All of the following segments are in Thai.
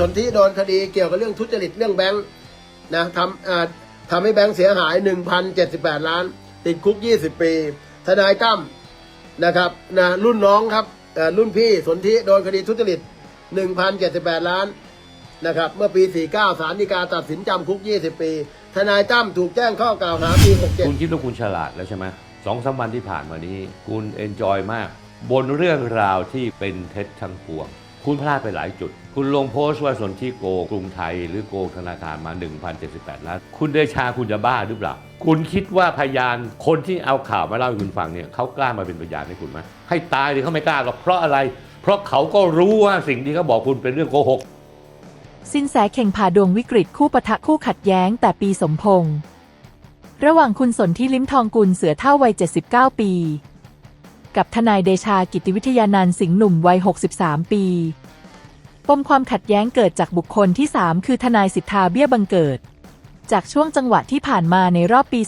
สนธิโดนคดีเกี่ยวกับเรื่องทุจริตเรื่องแบงค์นะทำทำให้แบงค์เสียหาย 1,078 ล้าน ติดคุก 20 ปี ทนายตั้มนะครับนะรุ่นน้องครับรุ่นพี่สนธิโดนคดีทุจริต 1,078 ล้านนะครับเมื่อปี 49 ศาลฎีกาตัดสินจำคุก 20 ปี ทนายตั้มถูกแจ้งข้อกล่าวหาปี 67 คุณคิดว่าคุณฉลาดแล้วใช่ไหมสองสามวันที่ผ่านมานี้ คุณเอนจอยมาก บนเรื่องราวที่เป็นเท็จทั้งปวง คุณพลาดไปหลายจุด คุณลงโพสต์ว่าสนที่โกงกรุงไทย หรือโกงธนาคารมา 1,078 ล้าน คุณเดชาคุณจะบ้าหรือเปล่า คุณคิดว่าพยานคนที่เอาข่าวมาเล่าให้คุณฟังเนี่ยเขากล้ามาเป็นพยานให้คุณไหมให้ตายหรือเขาไม่กล้าหรอกเพราะอะไร เพราะเขาก็รู้ว่าสิ่งที่เขาบอกคุณเป็นเรื่องโกหกสินแสเข่งผ่าดวงวิกฤตคู่ปะทะคู่ขัดแย้งแต่ปีสมพงษ์ระหว่างคุณสนที่ลิ้มทองกุลเสือเท่าวัย 79 ปี กับทนายเดชากิติวิทยานันท์สิงห์หนุ่มวัย 63 ปี ปมความขัดแย้งเกิดจากบุคคลที่ 3 คือทนายสิทธาเบี้ยบังเกิด จากช่วงจังหวะที่ผ่านมาในรอบปี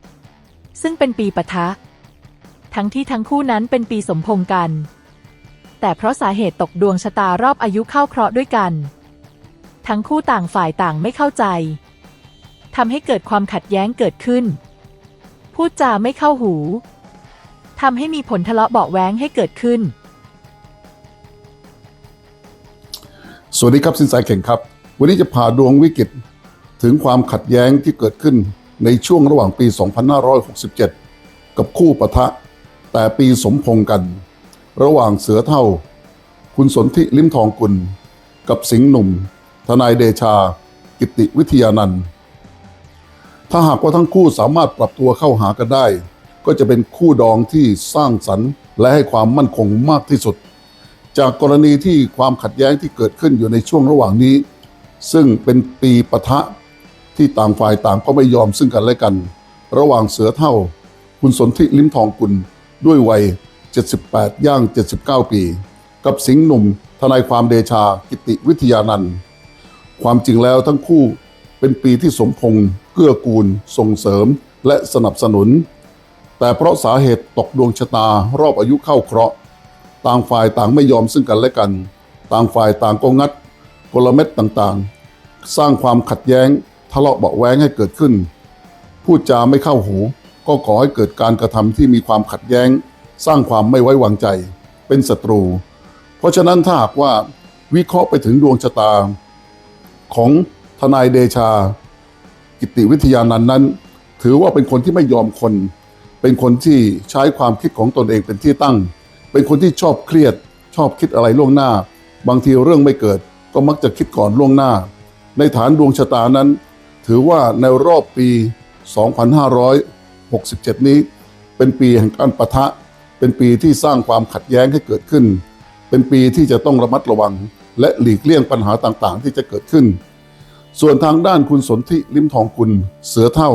2567 ซึ่งเป็นปีปะทะ ทั้งที่ทั้งคู่นั้นเป็นปีสมพงกัน แต่เพราะสาเหตุตกดวงชะตารอบอายุเข้าเคราะห์ด้วยกัน ทั้งคู่ต่างฝ่ายต่างไม่เข้าใจทำให้เกิดความขัดแย้งเกิดขึ้น พูดจาไม่เข้าหูทำให้มีผลทะเลาะเบาะแว้งให้เกิดขึ้น สวัสดีครับสินสายเข่งครับ วันนี้จะพาดวงวิกฤตถึงความขัดแย้งที่เกิดขึ้นในช่วงระหว่างปี 2567 กับคู่ปะทะ แต่ปีสมพงกัน ระหว่างเสือเท่า คุณสนธิลิมทองกุล กับสิงห์หนุ่ม ทนายเดชา กิติวิทยานันท์ถ้าหากว่าทั้งคู่สามารถปรับตัวเข้าหากันได้ ก็จะเป็นคู่ดองที่สร้างสรรค์และให้ความมั่นคงมากที่สุด จากกรณีที่ความขัดแย้งที่เกิดขึ้นอยู่ในช่วงระหว่างนี้ ซึ่งเป็นปีปะทะที่ต่างฝ่ายต่างก็ไม่ยอมซึ่งกันและกัน ระหว่างเสือเท่า คุณสนธิลิ้มทองกุลด้วยวัย 78 ย่าง 79 ปี กับสิงห์หนุ่มทนายความเดชากิติวิทยานันท์ความจริงแล้วทั้งคู่เป็นปีที่สมพงษ์เกื้อกูล ส่งเสริม และสนับสนุน แต่เพราะสาเหตุตกดวงชะตารอบอายุเข้าเคราะห์ ต่างฝ่ายต่างไม่ยอมซึ่งกันและกัน ต่างฝ่ายต่างก็งัดกลเม็ดต่างๆ สร้างความขัดแย้งทะเลาะเบาะแว้งให้เกิดขึ้น พูดจาไม่เข้าหู ก็ก่อให้เกิดการกระทำที่มีความขัดแย้ง สร้างความไม่ไว้วางใจ เป็นศัตรู เพราะฉะนั้นถ้าหากว่าวิเคราะห์ไปถึงดวงชะตา ของทนายเดชา กิติวิทยานันนั้น ถือว่าเป็นคนที่ไม่ยอมคน เป็นคนที่ใช้ความคิดของตนเองเป็นที่ตั้ง เป็นคนที่ชอบเครียด ชอบคิดอะไรล่วงหน้า บางทีเรื่องไม่เกิด ก็มักจะคิดก่อนล่วงหน้า ในฐานดวงชะตานั้น ถือว่าในรอบปี 2567 นี้ เป็นปีแห่งการปะทะ เป็นปีที่สร้างความขัดแย้งให้เกิดขึ้น เป็นปีที่จะต้องระมัดระวัง และหลีกเลี่ยงปัญหาต่างๆ ที่จะเกิดขึ้น ส่วนทางด้านคุณสนธิลิมทองกุลเสือเท่า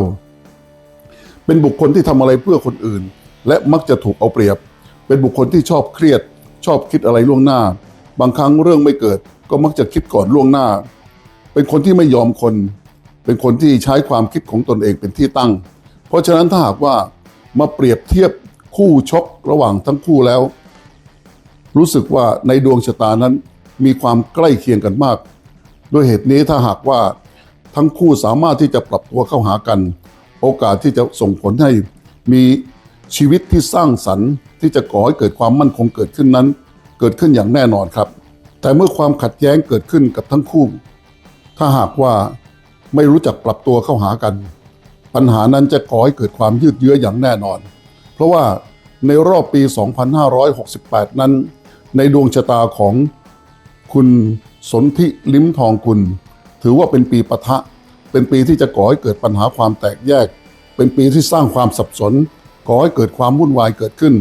เป็นบุคคลที่ทำอะไรเพื่อคนอื่น และมักจะถูกเอาเปรียบ เป็นบุคคลที่ชอบเครียด ชอบคิดอะไรล่วงหน้า บางครั้งเรื่องไม่เกิด ก็มักจะคิดก่อนล่วงหน้า เป็นคนที่ไม่ยอมคน เป็นคนที่ใช้ความคิดของตนเองเป็นที่ตั้ง เพราะฉะนั้นถ้าหากว่ามาเปรียบเทียบคู่ชกระหว่างทั้งคู่แล้ว รู้สึกว่าในดวงชะตานั้นมีความใกล้เคียงกันมาก ด้วยเหตุนี้ถ้าหากว่าทั้งคู่สามารถที่จะปรับตัวเข้าหากัน โอกาสที่จะส่งผลให้มี ชีวิตที่สร้างสรรค์ที่จะก่อให้เกิดความมั่นคงเกิดขึ้นนั้น เกิดขึ้นอย่างแน่นอนครับ แต่เมื่อความขัดแย้งเกิดขึ้นกับทั้งคู่ ถ้าหากว่าไม่รู้จักปรับตัวเข้าหากัน ปัญหานั้นจะก่อให้เกิดความยืดเยื้ออย่างแน่นอน เพราะว่าในรอบปี 2568 นั้น ในดวงชะตาของคุณสนธิลิ้มทองกุลถือว่าเป็นปีปะทะ เป็นปีที่จะก่อให้เกิดปัญหาความแตกแยก เป็นปีที่สร้างความสับสน ก่อให้เกิดความวุ่นวายเกิดขึ้น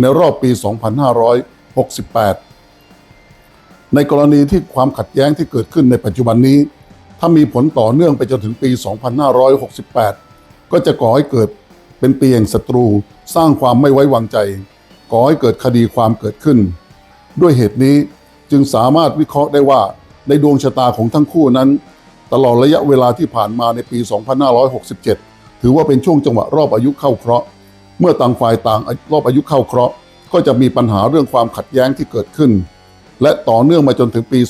ในรอบปี 2568 ในกรณีที่ความขัดแย้งที่เกิดขึ้นในปัจจุบันนี้ ถ้ามีผลต่อเนื่องไปจนถึงปี 2568 ก็จะก่อให้เกิดเป็นปีแห่งศัตรู สร้างความไม่ไว้วางใจ ก่อให้เกิดคดีความเกิดขึ้น ด้วยเหตุนี้จึงสามารถวิเคราะห์ได้ว่าในดวงชะตาของทั้งคู่นั้น ตลอดระยะเวลาที่ผ่านมาในปี 2567 ถือว่าเป็นช่วงจังหวะรอบอายุเข้าเคราะห์ เมื่อต่างฝ่ายต่างรอบอายุเข้าเคราะห์ ก็จะมีปัญหาเรื่องความขัดแย้งที่เกิดขึ้น และต่อเนื่องมาจนถึงปี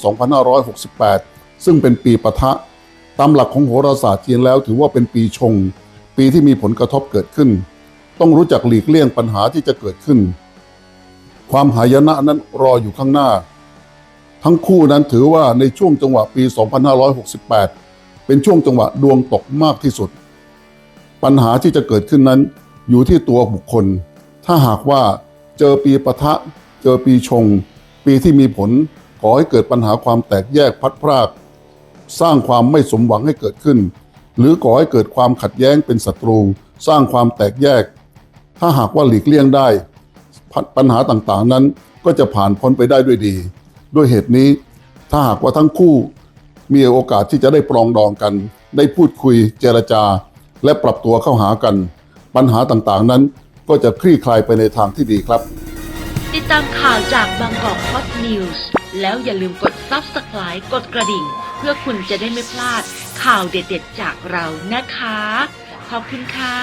2568 ซึ่งเป็นปีปะทะ ตามหลักของโหราศาสตร์จีนแล้วถือว่าเป็นปีชง ปีที่มีผลกระทบเกิดขึ้น ต้องรู้จักหลีกเลี่ยงปัญหาที่จะเกิดขึ้น ความหายนะนั้นรออยู่ข้างหน้า ทั้งคู่นั้นถือว่าในช่วงจังหวะปี 2568 เป็นช่วงจังหวะดวงตกมากที่สุด ปัญหาที่จะเกิดขึ้นนั้น อยู่ที่ตัวบุคคล ถ้าหากว่าเจอปีปะทะ เจอปีชง ปีที่มีผลก่อให้เกิดปัญหาความแตกแยกพัดพราก สร้างความไม่สมหวังให้เกิดขึ้น หรือก่อให้เกิดความขัดแย้งเป็นศัตรู สร้างความแตกแยก ถ้าหากว่าหลีกเลี่ยงได้ ปัญหาต่างๆนั้นก็จะผ่านพ้นไปได้ด้วยดี ด้วยเหตุนี้ ถ้าหากว่าทั้งคู่มีโอกาสที่จะได้ปรองดองกัน ได้พูดคุยเจรจา และปรับตัวเข้าหากัน ปัญหาต่างๆนั้นก็จะคลี่คลายไปในทางที่ดีครับ ติดตามข่าวจากบางกอกฮอตนิวส์แล้วอย่าลืมกด Subscribe กดกระดิ่ง เพื่อคุณจะได้ไม่พลาดข่าวเด็ดๆจากเรานะคะ ขอบคุณค่ะ